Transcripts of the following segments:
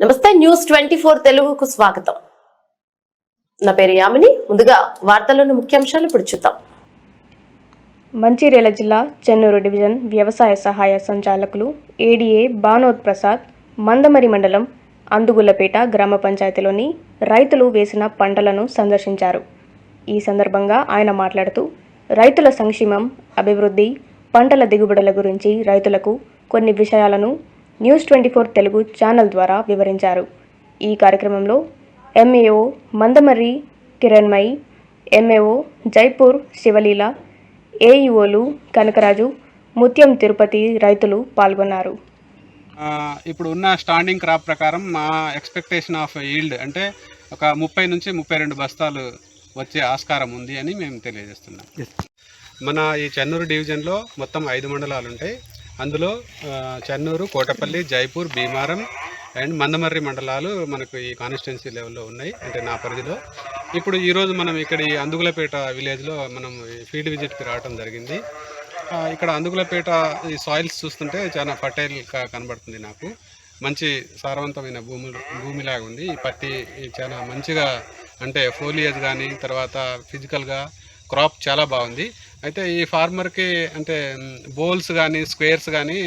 నమస్తే news twenty four తెలుగుకు స్వాగతం. నా పేరు యామిని. ముందుగా వార్తల్లోని ముఖ్యాంశాలు ఇప్పుడు చూద్దాం. మంచిర్యాల జిల్లా చెన్నూరు డివిజన్ వ్యవసాయ సహాయ సంచాలకులు ఏడీఏ బానోద్ ప్రసాద్ మందమరి మండలం అందుగుల్లపేట గ్రామ పంచాయతీలోని రైతులు వేసిన పంటలను సందర్శించారు. ఈ సందర్భంగా ఆయన మాట్లాడుతూ రైతుల సంక్షేమం అభివృద్ధి పంటల దిగుబడుల గురించి రైతులకు కొన్ని విషయాలను news twenty four Telugu channel ద్వారా వివరించారు. ఈ కార్యక్రమంలో ఎంఏఓ మందమర్రి కిరణ్మయి ఎంఏఓ జైపూర్ శివలీల ఏఈఓలు కనకరాజు ముత్యం తిరుపతి రైతులు పాల్గొన్నారు. ఇప్పుడు ఉన్న స్టాండింగ్ క్రాప్ ప్రకారం మా ఎక్స్పెక్టేషన్ ఆఫ్ ఈల్డ్ అంటే ఒక ముప్పై నుంచి ముప్పై రెండు బస్తాలు వచ్చే ఆస్కారం ఉంది అని మేము తెలియజేస్తున్నాం. మన ఈ చెన్నూరు డివిజన్లో మొత్తం ఐదు మండలాలు ఉంటాయి అందులో చెన్నూరు కోటపల్లి జైపూర్ భీమారం అండ్ మందమర్రి మండలాలు మనకు ఈ కాన్స్టిట్యున్సీ లెవెల్లో ఉన్నాయి అంటే నా పరిధిలో. ఇప్పుడు ఈరోజు మనం ఇక్కడ ఈ అందుగులపేట విలేజ్లో మనం ఫీల్డ్ విజిట్కి రావడం జరిగింది. ఇక్కడ అందుగులపేట ఈ సాయిల్స్ చూస్తుంటే చాలా ఫర్టైల్గా కనబడుతుంది నాకు. మంచి సారవంతమైన భూమి భూమిలాగా ఉంది. ఈ పత్తి చాలా మంచిగా అంటే ఫోలియేజ్ కానీ తర్వాత ఫిజికల్గా క్రాప్ చాలా బాగుంది. అయితే ఈ ఫార్మర్కి అంటే బోల్స్ కానీ స్క్వేర్స్ కానీ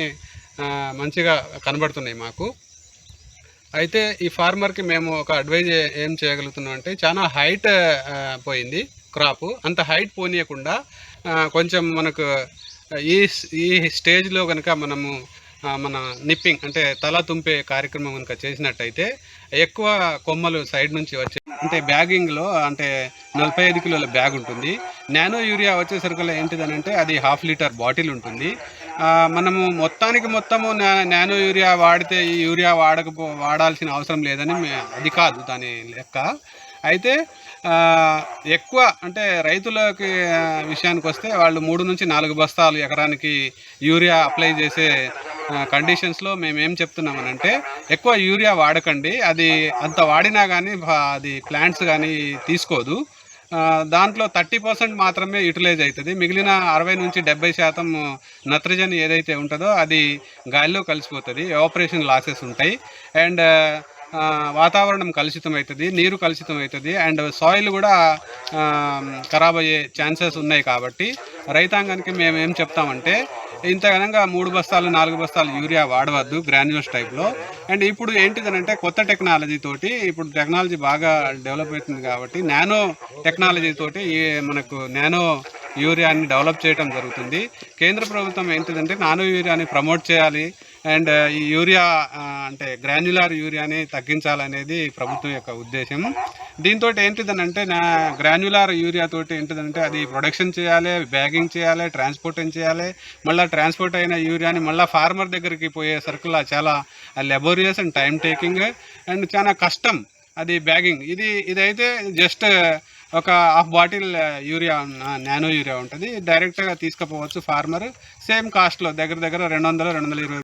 మంచిగా కనబడుతున్నాయి మాకు. అయితే ఈ ఫార్మర్కి మేము ఒక అడ్వైజ్ ఏం చేయగలుగుతున్నాం అంటే చాలా హైట్ పోయింది క్రాప్. అంత హైట్ పోనీయకుండా కొంచెం మనకు ఈ ఈ స్టేజ్లో కనుక మనము మన నిప్పింగ్ అంటే తల తుంపే కార్యక్రమం కనుక చేసినట్టయితే ఎక్కువ కొమ్మలు సైడ్ నుంచి వచ్చే అంటే బ్యాగింగ్లో అంటే నలభై ఐదు కిలోల బ్యాగ్ ఉంటుంది. నానో యూరియా వచ్చేసరికి ఏంటిదనంటే అది హాఫ్ లీటర్ బాటిల్ ఉంటుంది. మనము మొత్తానికి మొత్తము నానో యూరియా వాడితే ఈ యూరియా వాడకపో వాడాల్సిన అవసరం లేదని అది కాదు దాని లెక్క. అయితే ఎక్కువ అంటే రైతులకి విషయానికి వస్తే వాళ్ళు మూడు నుంచి నాలుగు బస్తాలు ఎకరానికి యూరియా అప్లై చేసే కండిషన్స్లో మేము ఏం చెప్తున్నామనంటే ఎక్కువ యూరియా వాడకండి. అది అంత వాడినా కానీ అది ప్లాంట్స్ కానీ తీసుకోదు. దాంట్లో థర్టీ పర్సెంట్ మాత్రమే యూటిలైజ్ అవుతుంది మిగిలిన అరవై నుంచి డెబ్బై శాతం నత్రజని ఏదైతే ఉంటుందో అది గాలిలో కలిసిపోతుంది. ఆపరేషన్ లాసెస్ ఉంటాయి. అండ్ వాతావరణం కలుషితం అవుతుంది నీరు కలుషితం అవుతుంది అండ్ సాయిల్ కూడా ఖరాబ్ అయ్యే ఛాన్సెస్ ఉన్నాయి కాబట్టి రైతాంగానికి మేము ఏం చెప్తామంటే ఇంతకనంగా మూడు బస్తాలు నాలుగు బస్తాలు యూరియా వాడవద్దు గ్రాన్యుల్స్ టైప్లో. అండ్ ఇప్పుడు ఏంటిదనంటే కొత్త టెక్నాలజీ తోటి ఇప్పుడు టెక్నాలజీ బాగా డెవలప్ అవుతుంది కాబట్టి నానో టెక్నాలజీ తోటి ఈ మనకు నానో యూరియాని డెవలప్ చేయడం జరుగుతుంది. కేంద్ర ప్రభుత్వం ఏంటిదంటే నానో యూరియాని ప్రమోట్ చేయాలి. అండ్ ఈ యూరియా అంటే గ్రాన్యులర్ యూరియాని తగ్గించాలనేది ప్రభుత్వం యొక్క ఉద్దేశం దీంతో ఏంటిదనంటే నా గ్రాన్యులార్ యూరియా తోటి ఏంటిదంటే అది ప్రొడక్షన్ చేయాలి బ్యాగింగ్ చేయాలి ట్రాన్స్పోర్టింగ్ చేయాలి. మళ్ళీ ట్రాన్స్పోర్ట్ అయిన యూరియాని మళ్ళీ ఫార్మర్ దగ్గరికి పోయే సరుకులా చాలా laborious and time taking and చాలా కష్టం అది బ్యాగింగ్. ఇది ఇదైతే జస్ట్ ఒక half bottle urea nano urea ఉంటుంది. డైరెక్ట్గా తీసుకుపోవచ్చు ఫార్మర్. సేమ్ కాస్ట్లో దగ్గర దగ్గర రెండు వందలు రెండు వందల ఇరవై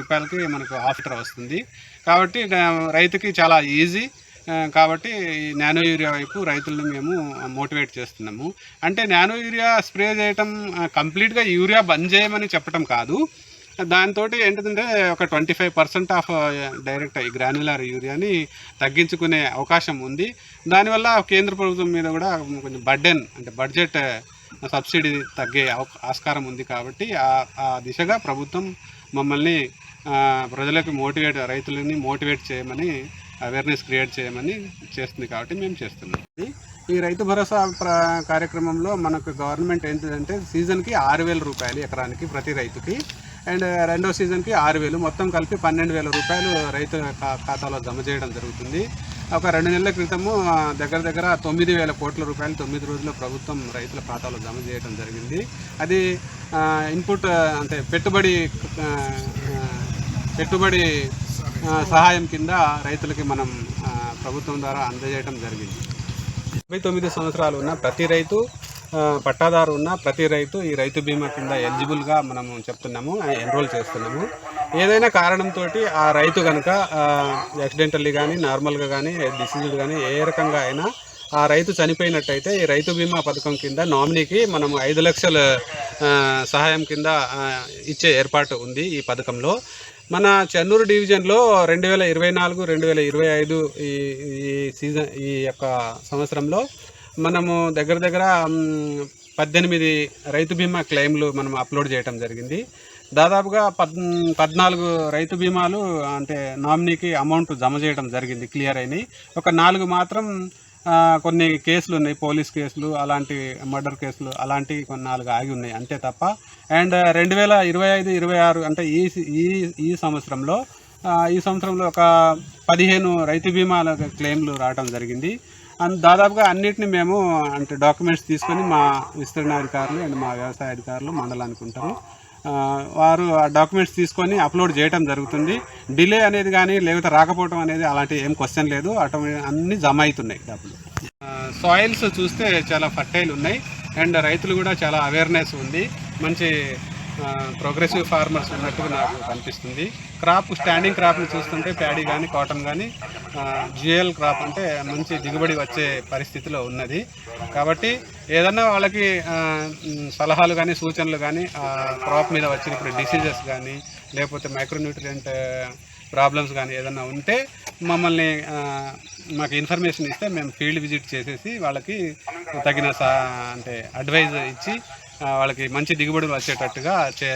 రూపాయలకి మనకు ఆఫర్ వస్తుంది. కాబట్టి రైతుకి చాలా ఈజీ కాబట్టి ఈ నానో యూరియా వైపు రైతులను మేము మోటివేట్ చేస్తున్నాము. అంటే నానో యూరియా స్ప్రే చేయటం కంప్లీట్గా యూరియా బంద్ చేయమని చెప్పటం కాదు. దాంతో ఏంటంటే ఒక twenty five percent of direct ఈ గ్రాన్యులర్ యూరియాని తగ్గించుకునే అవకాశం ఉంది. దానివల్ల కేంద్ర ప్రభుత్వం మీద కూడా కొంచెం బడ్డెన్ అంటే బడ్జెట్ సబ్సిడీ తగ్గే ఆస్కారం ఉంది కాబట్టి ఆ- ఆ దిశగా ప్రభుత్వం మమ్మల్ని ప్రజలకు మోటివేట్ రైతులని మోటివేట్ చేయమని అవేర్నెస్ క్రియేట్ చేయమని చేస్తుంది కాబట్టి మేము చేస్తున్నాం. ఈ రైతు భరోసా ప్ర కార్యక్రమంలో మనకు గవర్నమెంట్ ఏంటిదంటే సీజన్కి ఆరు వేల రూపాయలు ఎకరానికి ప్రతి రైతుకి అండ్ రెండో సీజన్కి ఆరు వేలు. మొత్తం కలిపి పన్నెండు వేల రూపాయలు రైతు ఖాతాలో జమ చేయడం జరుగుతుంది. ఒక రెండు నెలల క్రితము దగ్గర దగ్గర తొమ్మిది వేల కోట్ల రూపాయలు తొమ్మిది రోజుల ప్రభుత్వం రైతుల ఖాతాలో జమ చేయడం జరిగింది. అది ఇన్పుట్ అంటే పెట్టుబడి పెట్టుబడి సహాయం కింద రైతులకి మనం ప్రభుత్వం ద్వారా అందజేయడం జరిగింది. డెబ్బై తొమ్మిది సంవత్సరాలు ఉన్న ప్రతి రైతు పట్టాదారు ఉన్న ప్రతి రైతు ఈ రైతు బీమా కింద ఎలిజిబుల్గా మనము చెప్తున్నాము ఎన్రోల్ చేస్తున్నాము. ఏదైనా కారణంతో ఆ రైతు కనుక యాక్సిడెంటల్లీ కానీ నార్మల్గా కానీ డిసీజ్డ్ కానీ ఏ రకంగా అయినా ఆ రైతు చనిపోయినట్టయితే ఈ రైతు బీమా పథకం కింద నామినీకి మనం ఐదు లక్షల సహాయం కింద ఇచ్చే ఏర్పాటు ఉంది ఈ పథకంలో. మన చెన్నూరు డివిజన్లో రెండు వేల ఇరవై నాలుగు రెండు వేల ఇరవై ఐదు ఈ ఈ సీజన్ ఈ యొక్క సంవత్సరంలో మనము దగ్గర దగ్గర పద్దెనిమిది రైతు బీమా క్లెయిమ్లు మనం అప్లోడ్ చేయడం జరిగింది. దాదాపుగా పద్ పద్నాలుగు రైతు బీమాలు అంటే నామినీకి అమౌంట్ జమ చేయడం జరిగింది క్లియర్ అయినాయి. ఒక నాలుగు మాత్రం కొన్ని కేసులు ఉన్నాయి పోలీస్ కేసులు అలాంటి మర్డర్ కేసులు అలాంటివి కొన్ని నాలుగు ఆగి ఉన్నాయి అంతే తప్ప. అండ్ రెండు వేల ఇరవై ఐదు ఇరవై ఆరు అంటే ఈ ఈ ఈ సంవత్సరంలో ఈ సంవత్సరంలో ఒక పదిహేను రైతు బీమాల క్లెయిమ్లు రావడం జరిగింది. అండ్ దాదాపుగా అన్నిటిని మేము అంటే డాక్యుమెంట్స్ తీసుకొని మా విస్తరణ అధికారులు అండ్ మా వ్యవసాయ అధికారులు మండలానికి ఉంటారు. వారు ఆ డాక్యుమెంట్స్ తీసుకొని అప్లోడ్ చేయడం జరుగుతుంది. డిలే అనేది కానీ లేకపోతే రాకపోవడం అనేది అలాంటి ఏం క్వశ్చన్ లేదు. ఆటోమేటిక్ అన్నీ జమ అవుతున్నాయి డబ్బులు. సాయిల్స్ చూస్తే చాలా ఫర్టైల్ ఉన్నాయి. అండ్ రైతులు కూడా చాలా అవేర్నెస్ ఉంది. మంచి ప్రోగ్రెసివ్ ఫార్మర్స్ ఉన్నట్టుగా నాకు కనిపిస్తుంది. క్రాప్ స్టాండింగ్ క్రాప్ని చూస్తుంటే ప్యాడీ కానీ కాటన్ కానీ జిఎల్ క్రాప్ అంటే మంచి దిగుబడి వచ్చే పరిస్థితిలో ఉన్నది. కాబట్టి ఏదన్నా వాళ్ళకి సలహాలు కానీ సూచనలు కానీ క్రాప్ మీద వచ్చినప్పుడు డిసీజెస్ కానీ లేకపోతే మైక్రోన్యూట్రియంట్ ప్రాబ్లమ్స్ కానీ ఏదన్నా ఉంటే మమ్మల్ని మాకు ఇన్ఫర్మేషన్ ఇస్తే మేము ఫీల్డ్ విజిట్ చేసేసి వాళ్ళకి తగిన సా అంటే అడ్వైజ్ ఇచ్చి వాళ్ళకి మంచి దిగుబడులు వచ్చేటట్టుగా చే